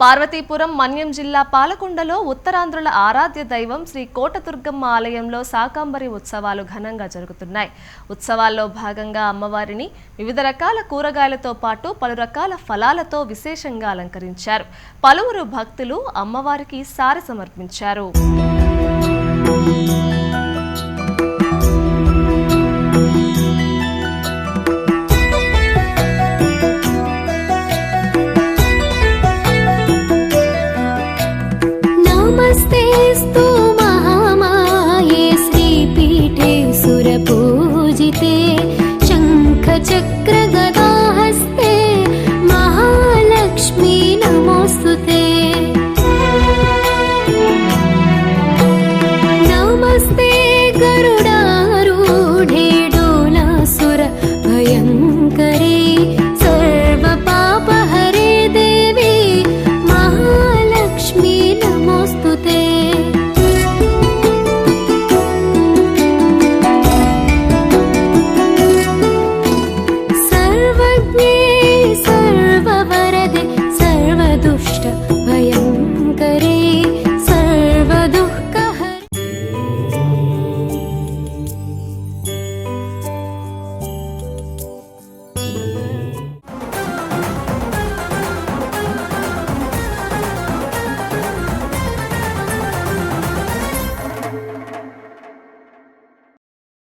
పార్వతీపురం మన్యం జిల్లా పాలకొండలో ఉత్తరాంధ్రుల ఆరాధ్య దైవం శ్రీ కోటదుర్గమ్మ ఆలయంలో శాకాంబరి ఉత్సవాలు ఘనంగా జరుగుతున్నాయి. ఉత్సవాల్లో భాగంగా అమ్మవారిని వివిధ రకాల కూరగాయలతో పాటు పలు రకాల ఫలాలతో విశేషంగా అలంకరించారు. పలువురు భక్తులు అమ్మవారికి సారి సమర్పించారు